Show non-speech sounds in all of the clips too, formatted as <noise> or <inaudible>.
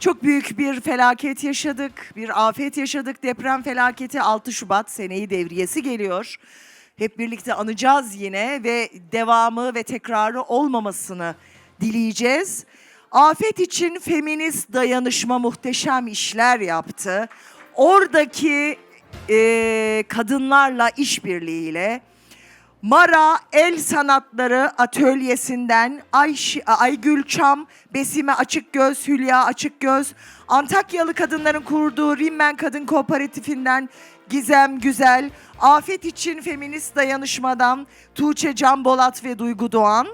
Çok büyük bir felaket yaşadık, bir afet yaşadık. Deprem felaketi 6 Şubat seneyi devriyesi geliyor. Hep birlikte anacağız yine ve devamı ve tekrarı olmamasını dileyeceğiz. Afet için feminist dayanışma muhteşem işler yaptı. Oradaki eee, kadınlarla işbirliğiyle Mara El Sanatları Atölyesi'nden Ayşe, Aygül Çam, Besime Açıkgöz, Hülya Açıkgöz, Antakyalı kadınların kurduğu Rimmen Kadın Kooperatifinden Gizem Güzel, Afet için Feminist Dayanışmadan Tuğçe Can Bolat ve Duygu Doğan.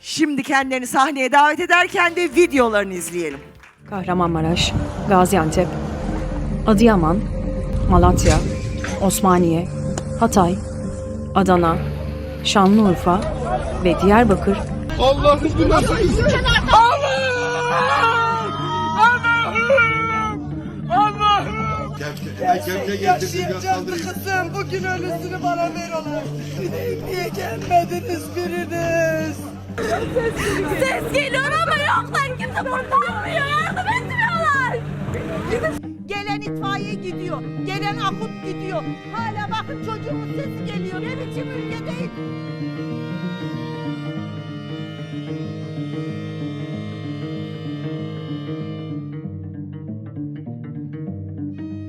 Şimdi kendilerini sahneye davet ederken de videolarını izleyelim. Kahramanmaraş, Gaziantep, Adıyaman, Malatya, Osmaniye, Hatay, Adana, Şanlıurfa ve Diyarbakır Allah'ım bu nasıl iş? Yaşayacaktı kızım. Bugün ölüsünü bana ver ola. Niye gelmediniz biriniz? Ses geliyor ama yoklar kimse kurtarmıyor. Yardım etmiyorlar. Gelen itfaiye gidiyor. Gelen akut gidiyor. Hala bakın çocuğumun sesi geliyor. Ne biçim ülkedeyiz?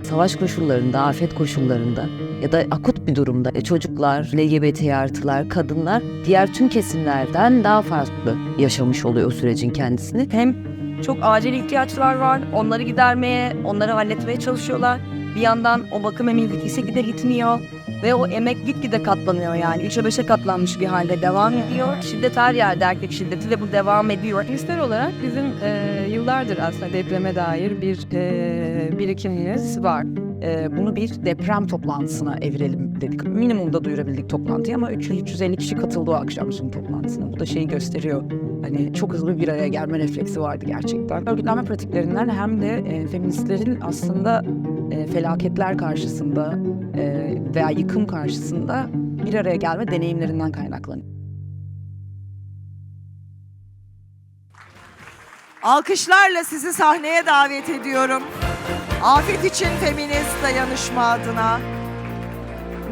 savaş koşullarında, afet koşullarında ya da akut bir durumda e, çocuklar, LGBT artılar, kadınlar diğer tüm kesimlerden daha farklı yaşamış oluyor o sürecin kendisini. hem çok acil ihtiyaçlar var. Onları gidermeye, onları halletmeye çalışıyorlar. Bir yandan o bakım emeği ise gide gitmiyor. Ve o emek gitgide katlanıyor yani. Üçe beşe katlanmış bir halde devam ediyor. Şiddet her yerde erkek şiddeti ve bu devam ediyor. Fiziksel olarak bizim e, yıllardır aslında depreme dair bir e, birikimimiz var. E, bunu bir deprem toplantısına evirelim dedik. Minimumda duyurabildik toplantıyı ama 300-350 kişi katıldı o akşam Zoom toplantısına. Bu da şeyi gösteriyor. Hani çok hızlı bir araya gelme refleksi vardı gerçekten. Örgütlenme pratiklerinden hem de e, feministlerin aslında e, felaketler karşısında e, veya yıkım karşısında bir araya gelme deneyimlerinden kaynaklanıyor. Alkışlarla sizi sahneye davet ediyorum. Afet için Feminist Dayanışma adına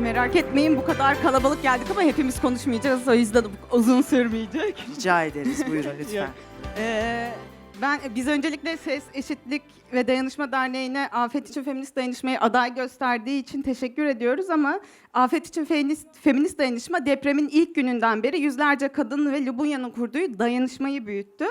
Merak etmeyin bu kadar kalabalık geldik ama hepimiz konuşmayacağız o yüzden bu uzun sürmeyecek. rica ederiz. Buyurun <laughs> lütfen. Ee, ben biz öncelikle Ses Eşitlik ve Dayanışma Derneği'ne Afet için Feminist Dayanışma'yı aday gösterdiği için teşekkür ediyoruz ama Afet için Feminist, Feminist Dayanışma depremin ilk gününden beri yüzlerce kadın ve Lubunya'nın kurduğu dayanışmayı büyüttü.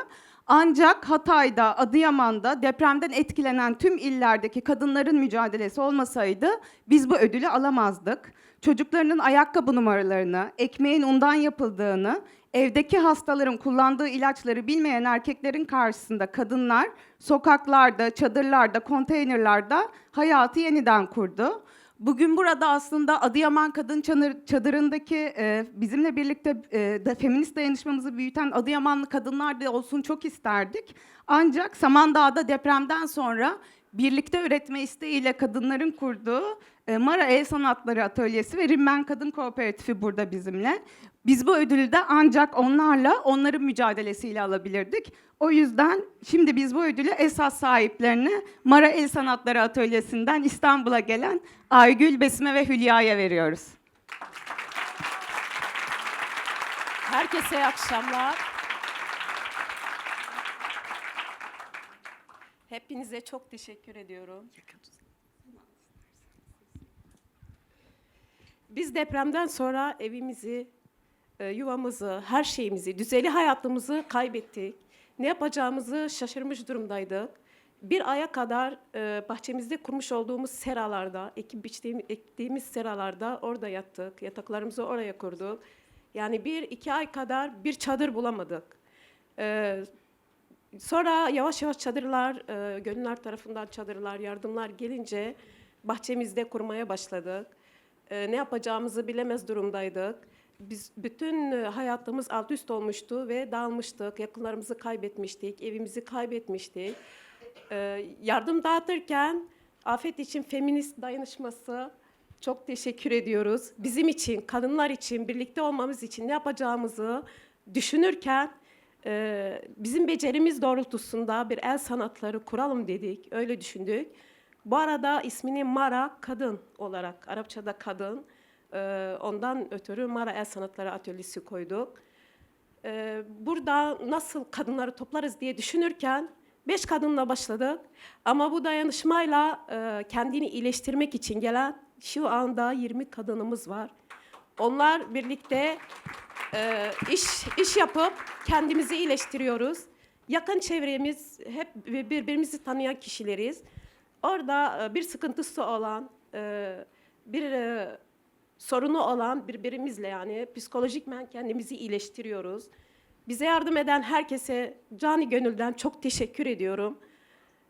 Ancak Hatay'da, Adıyaman'da depremden etkilenen tüm illerdeki kadınların mücadelesi olmasaydı biz bu ödülü alamazdık. Çocuklarının ayakkabı numaralarını, ekmeğin undan yapıldığını, evdeki hastaların kullandığı ilaçları bilmeyen erkeklerin karşısında kadınlar sokaklarda, çadırlarda, konteynerlarda hayatı yeniden kurdu. Bugün burada aslında Adıyaman Kadın Çadırı'ndaki e, bizimle birlikte e, de feminist dayanışmamızı büyüten Adıyamanlı kadınlar da olsun çok isterdik. Ancak Samandağ'da depremden sonra birlikte üretme isteğiyle kadınların kurduğu e, Mara El Sanatları Atölyesi ve Rimmen Kadın Kooperatifi burada bizimle. Biz bu ödülü de ancak onlarla, onların mücadelesiyle alabilirdik. O yüzden şimdi biz bu ödülü esas sahiplerine Mara El Sanatları Atölyesi'nden İstanbul'a gelen Aygül, Besime ve Hülya'ya veriyoruz. Herkese iyi akşamlar. Hepinize çok teşekkür ediyorum. Biz depremden sonra evimizi, e, yuvamızı, her şeyimizi, düzeli hayatımızı kaybettik. Ne yapacağımızı şaşırmış durumdaydık. Bir aya kadar e, bahçemizde kurmuş olduğumuz seralarda, ekip ektiğimiz seralarda orada yattık. Yataklarımızı oraya kurduk. Yani bir iki ay kadar bir çadır bulamadık. E, sonra yavaş yavaş çadırlar, e, gönüller tarafından çadırlar, yardımlar gelince bahçemizde kurmaya başladık. E, ne yapacağımızı bilemez durumdaydık. Biz bütün e, hayatımız alt üst olmuştu ve dağılmıştık. Yakınlarımızı kaybetmiştik, evimizi kaybetmiştik. E, yardım dağıtırken afet için feminist dayanışması çok teşekkür ediyoruz. Bizim için, kadınlar için, birlikte olmamız için ne yapacağımızı düşünürken e, bizim becerimiz doğrultusunda bir el sanatları kuralım dedik. Öyle düşündük. Bu arada ismini Mara kadın olarak, Arapçada kadın. e, ondan ötürü Mara El Sanatları Atölyesi koyduk. E, burada nasıl kadınları toplarız diye düşünürken beş kadınla başladık. Ama bu dayanışmayla e, kendini iyileştirmek için gelen şu anda 20 kadınımız var. Onlar birlikte e, iş iş yapıp kendimizi iyileştiriyoruz. Yakın çevremiz hep birbirimizi tanıyan kişileriz. Orada e, bir sıkıntısı olan, e, bir e, sorunu olan birbirimizle yani psikolojikmen kendimizi iyileştiriyoruz. Bize yardım eden herkese cani gönülden çok teşekkür ediyorum.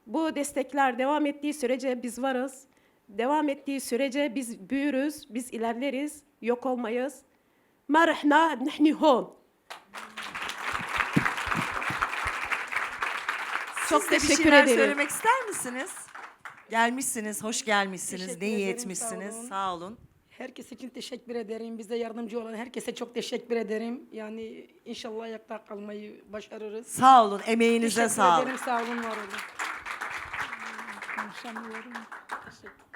Bu destekler devam ettiği sürece biz varız. Devam ettiği sürece biz büyürüz, biz ilerleriz, yok olmayız. ما رحنا نحن هون Çok Siz de bir teşekkür şeyler ederim. söylemek ister misiniz? Gelmişsiniz, hoş gelmişsiniz. Teşekkür ne iyi ederim, etmişsiniz. sağ olun. Sağ olun. Herkes için teşekkür ederim. Bize yardımcı olan herkese çok teşekkür ederim. Yani inşallah ayakta kalmayı başarırız. Sağ olun. Emeğinize teşekkür sağlık. ederim. Sağ olun, var olun. Konuşamıyorum. Teşekkür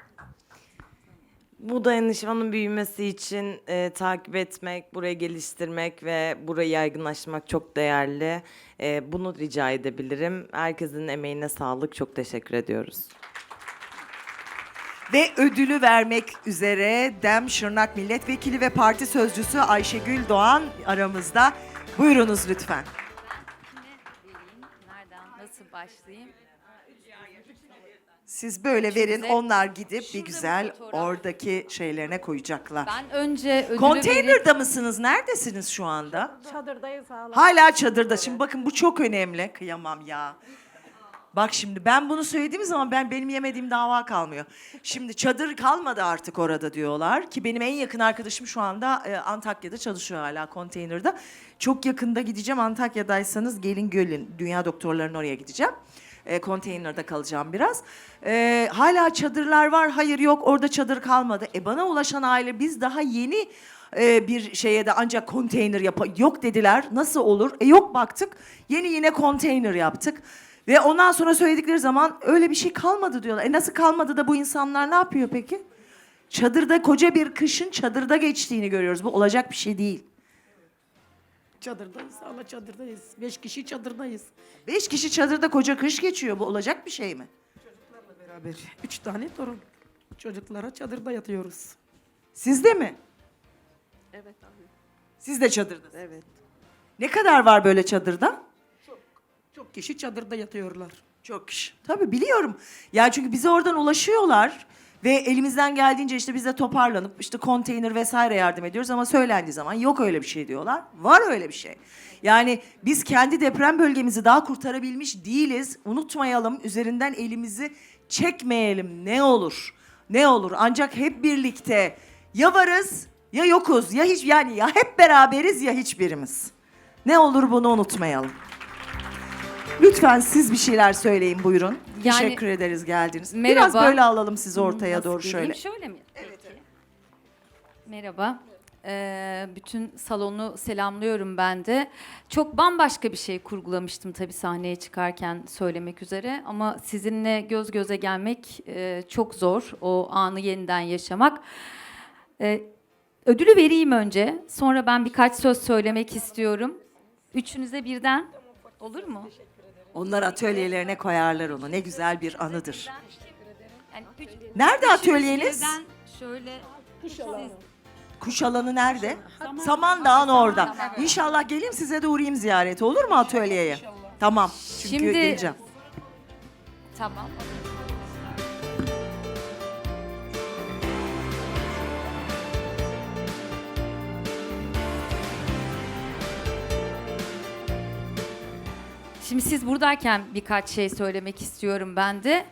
Bu dayanışmanın büyümesi için e, takip etmek, burayı geliştirmek ve burayı yaygınlaştırmak çok değerli. E, bunu rica edebilirim. Herkesin emeğine sağlık. Çok teşekkür ediyoruz. Ve ödülü vermek üzere Dem Şırnak Milletvekili ve Parti Sözcüsü Ayşegül Doğan aramızda. Buyurunuz lütfen. Nereden, nasıl başlayayım? Siz böyle verin, Şimdi- onlar gidip bir Şurada bir güzel fotoğraf. oradaki şeylerine koyacaklar. Ben önce ödülü verip... Konteynerda mısınız? Neredesiniz şu anda? Çadırdayız hala. Hala çadırda. Şimdi bakın bu çok önemli. Kıyamam ya. Bak şimdi ben bunu söylediğim zaman ben benim yemediğim dava kalmıyor. Şimdi çadır kalmadı artık orada diyorlar ki benim en yakın arkadaşım şu anda e, Antakya'da çalışıyor hala konteynerda. Çok yakında gideceğim Antakya'daysanız gelin gölün dünya doktorlarının oraya gideceğim. E, konteynerda kalacağım biraz. E, hala çadırlar var. Hayır yok orada çadır kalmadı. E bana ulaşan aile biz daha yeni e, bir şeye de ancak konteyner yap yok dediler. Nasıl olur? E yok baktık. Yeni yine konteyner yaptık. Ve ondan sonra söyledikleri zaman öyle bir şey kalmadı diyorlar. E nasıl kalmadı da bu insanlar ne yapıyor peki? Çadırda koca bir kışın çadırda geçtiğini görüyoruz. Bu olacak bir şey değil. Çadırdayız. Allah çadırdayız. Beş kişi çadırdayız. Beş kişi çadırda koca kış geçiyor. Bu olacak bir şey mi? Beraber. Üç tane torun. Çocuklara çadırda yatıyoruz. Siz de mi? Evet abi. Siz de çadırdasınız. Evet. Ne kadar var böyle çadırda? Çok kişi çadırda yatıyorlar. Çok kişi. Tabii biliyorum. Yani çünkü bize oradan ulaşıyorlar ve elimizden geldiğince işte biz de toparlanıp işte konteyner vesaire yardım ediyoruz ama söylendiği zaman yok öyle bir şey diyorlar. Var öyle bir şey. Yani biz kendi deprem bölgemizi daha kurtarabilmiş değiliz. Unutmayalım üzerinden elimizi çekmeyelim ne olur. Ne olur ancak hep birlikte ya varız ya yokuz ya hiç yani ya hep beraberiz ya hiçbirimiz. Ne olur bunu unutmayalım. Lütfen siz bir şeyler söyleyin buyurun. Yani- Teşekkür ederiz geldiniz. Biraz Merhaba. böyle alalım sizi ortaya Nasıl doğru geleyim? şöyle. Şöyle mi? Evet. Merhaba. Ee, bütün salonu selamlıyorum ben de. Çok bambaşka bir şey kurgulamıştım tabii sahneye çıkarken söylemek üzere. Ama sizinle göz göze gelmek e, çok zor. O anı yeniden yaşamak. Ee, ödülü vereyim önce. Sonra ben birkaç söz söylemek istiyorum. Üçünüze birden olur mu? Onlar atölyelerine koyarlar onu. Ne güzel bir anıdır. Yani üç- Nerede atölyeniz? birden şöyle siz Kuş alanı nerede? Samandağ'ın orada. İnşallah geleyim size de uğrayayım ziyarete olur mu atölyeye? Tamam. Çünkü Şimdi- geleceğim. Tamam. Şimdi siz buradayken birkaç şey söylemek istiyorum ben de.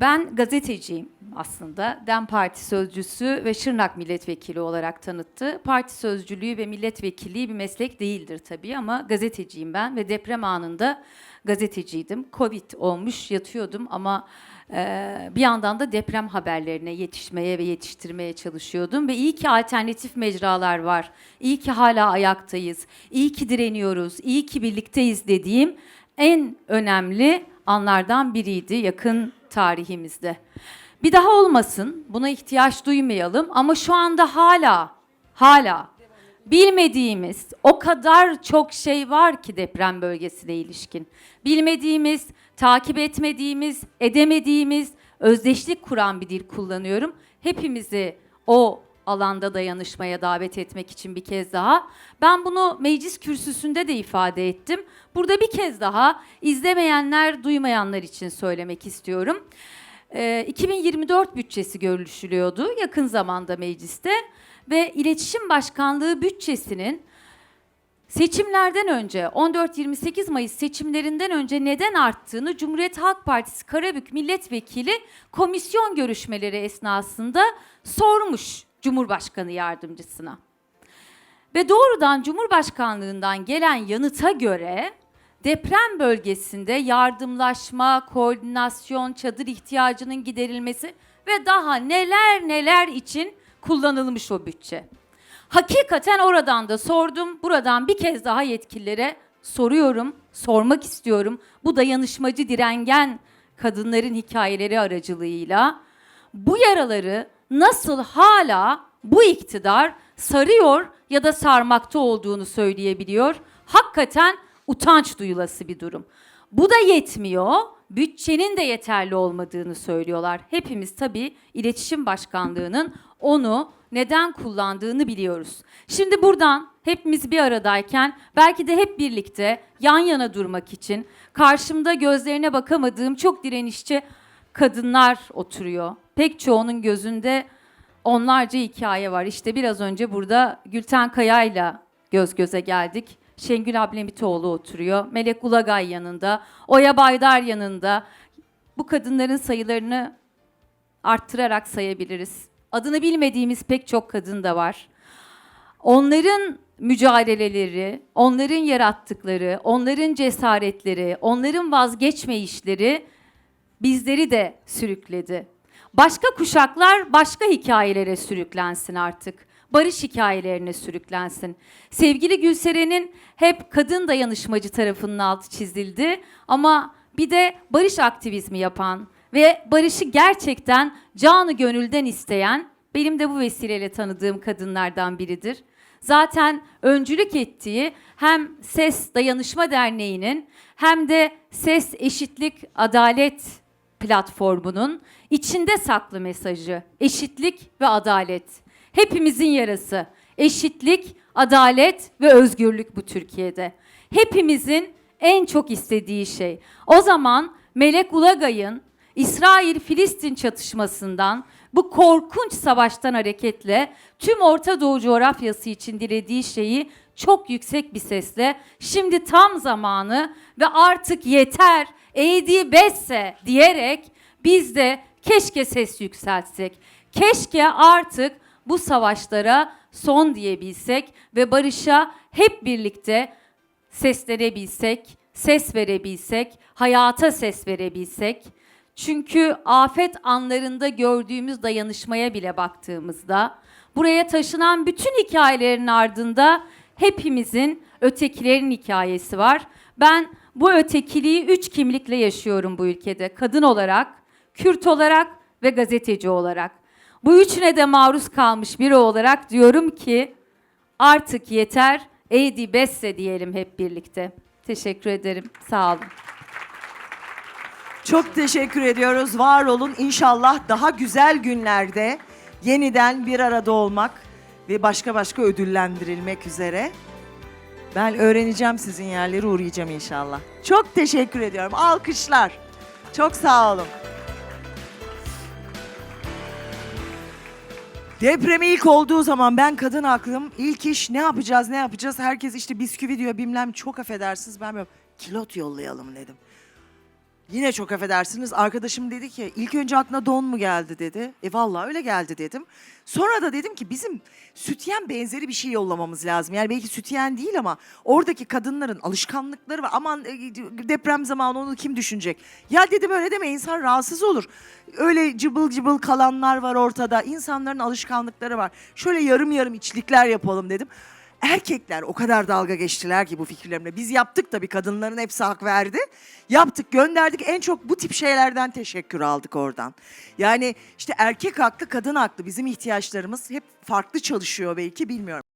Ben gazeteciyim. aslında. DEM Parti sözcüsü ve Şırnak milletvekili olarak tanıttı. Parti sözcülüğü ve milletvekilliği bir meslek değildir tabii ama gazeteciyim ben ve deprem anında gazeteciydim. Covid olmuş yatıyordum ama e, bir yandan da deprem haberlerine yetişmeye ve yetiştirmeye çalışıyordum ve iyi ki alternatif mecralar var. İyi ki hala ayaktayız. İyi ki direniyoruz. İyi ki birlikteyiz dediğim en önemli anlardan biriydi yakın tarihimizde. Bir daha olmasın, buna ihtiyaç duymayalım ama şu anda hala, hala bilmediğimiz o kadar çok şey var ki deprem bölgesine ilişkin. Bilmediğimiz, takip etmediğimiz, edemediğimiz, özdeşlik kuran bir dil kullanıyorum. Hepimizi o alanda dayanışmaya davet etmek için bir kez daha. Ben bunu meclis kürsüsünde de ifade ettim. Burada bir kez daha izlemeyenler, duymayanlar için söylemek istiyorum. Ee, 2024 bütçesi görüşülüyordu yakın zamanda mecliste ve İletişim Başkanlığı bütçesinin seçimlerden önce 14-28 Mayıs seçimlerinden önce neden arttığını Cumhuriyet Halk Partisi Karabük Milletvekili komisyon görüşmeleri esnasında sormuş Cumhurbaşkanı yardımcısına. Ve doğrudan Cumhurbaşkanlığından gelen yanıta göre deprem bölgesinde yardımlaşma, koordinasyon, çadır ihtiyacının giderilmesi ve daha neler neler için kullanılmış o bütçe. Hakikaten oradan da sordum. Buradan bir kez daha yetkililere soruyorum, sormak istiyorum. Bu dayanışmacı direngen kadınların hikayeleri aracılığıyla bu yaraları nasıl hala bu iktidar sarıyor ya da sarmakta olduğunu söyleyebiliyor. Hakikaten utanç duyulası bir durum. Bu da yetmiyor. Bütçenin de yeterli olmadığını söylüyorlar. Hepimiz tabii İletişim Başkanlığı'nın onu neden kullandığını biliyoruz. Şimdi buradan hepimiz bir aradayken belki de hep birlikte yan yana durmak için karşımda gözlerine bakamadığım çok direnişçi kadınlar oturuyor. Pek çoğunun gözünde onlarca hikaye var. İşte biraz önce burada Gülten Kaya'yla göz göze geldik. Şengül Ablemitoğlu oturuyor. Melek Ulagay yanında. Oya Baydar yanında. Bu kadınların sayılarını arttırarak sayabiliriz. Adını bilmediğimiz pek çok kadın da var. Onların mücadeleleri, onların yarattıkları, onların cesaretleri, onların vazgeçmeyişleri bizleri de sürükledi. Başka kuşaklar başka hikayelere sürüklensin artık. Barış hikayelerine sürüklensin. Sevgili Gülseren'in hep kadın dayanışmacı tarafının altı çizildi ama bir de barış aktivizmi yapan ve barışı gerçekten canı gönülden isteyen benim de bu vesileyle tanıdığım kadınlardan biridir. Zaten öncülük ettiği hem Ses Dayanışma Derneği'nin hem de Ses Eşitlik Adalet platformunun içinde saklı mesajı eşitlik ve adalet. Hepimizin yarası. Eşitlik, adalet ve özgürlük bu Türkiye'de. Hepimizin en çok istediği şey. O zaman Melek Ulagay'ın İsrail-Filistin çatışmasından bu korkunç savaştan hareketle tüm Orta Doğu coğrafyası için dilediği şeyi çok yüksek bir sesle şimdi tam zamanı ve artık yeter, eğdi besse diyerek biz de keşke ses yükseltsek. Keşke artık bu savaşlara son diyebilsek ve barışa hep birlikte seslenebilsek, ses verebilsek, hayata ses verebilsek. Çünkü afet anlarında gördüğümüz dayanışmaya bile baktığımızda buraya taşınan bütün hikayelerin ardında hepimizin ötekilerin hikayesi var. Ben bu ötekiliği üç kimlikle yaşıyorum bu ülkede. Kadın olarak, Kürt olarak ve gazeteci olarak. Bu üçüne de maruz kalmış biri olarak diyorum ki artık yeter, eydi besse diyelim hep birlikte. Teşekkür ederim. Sağ olun. Çok teşekkür ediyoruz. Var olun. İnşallah daha güzel günlerde yeniden bir arada olmak ve başka başka ödüllendirilmek üzere. Ben öğreneceğim sizin yerleri uğrayacağım inşallah. Çok teşekkür ediyorum. Alkışlar. Çok sağ olun. Deprem ilk olduğu zaman ben kadın aklım ilk iş ne yapacağız ne yapacağız herkes işte bisküvi diyor bilmem çok affedersiniz ben böyle kilot yollayalım dedim. Yine çok affedersiniz arkadaşım dedi ki ilk önce aklına don mu geldi dedi. E vallahi öyle geldi dedim. Sonra da dedim ki bizim sütyen benzeri bir şey yollamamız lazım. Yani belki sütyen değil ama oradaki kadınların alışkanlıkları var. Aman e, deprem zamanı onu kim düşünecek? Ya dedim öyle deme insan rahatsız olur. Öyle cıbıl cıbıl kalanlar var ortada. İnsanların alışkanlıkları var. Şöyle yarım yarım içlikler yapalım dedim. Erkekler o kadar dalga geçtiler ki bu fikirlerimle. Biz yaptık tabii kadınların hepsi hak verdi. Yaptık gönderdik en çok bu tip şeylerden teşekkür aldık oradan. Yani işte erkek haklı kadın haklı bizim ihtiyaçlarımız hep farklı çalışıyor belki bilmiyorum.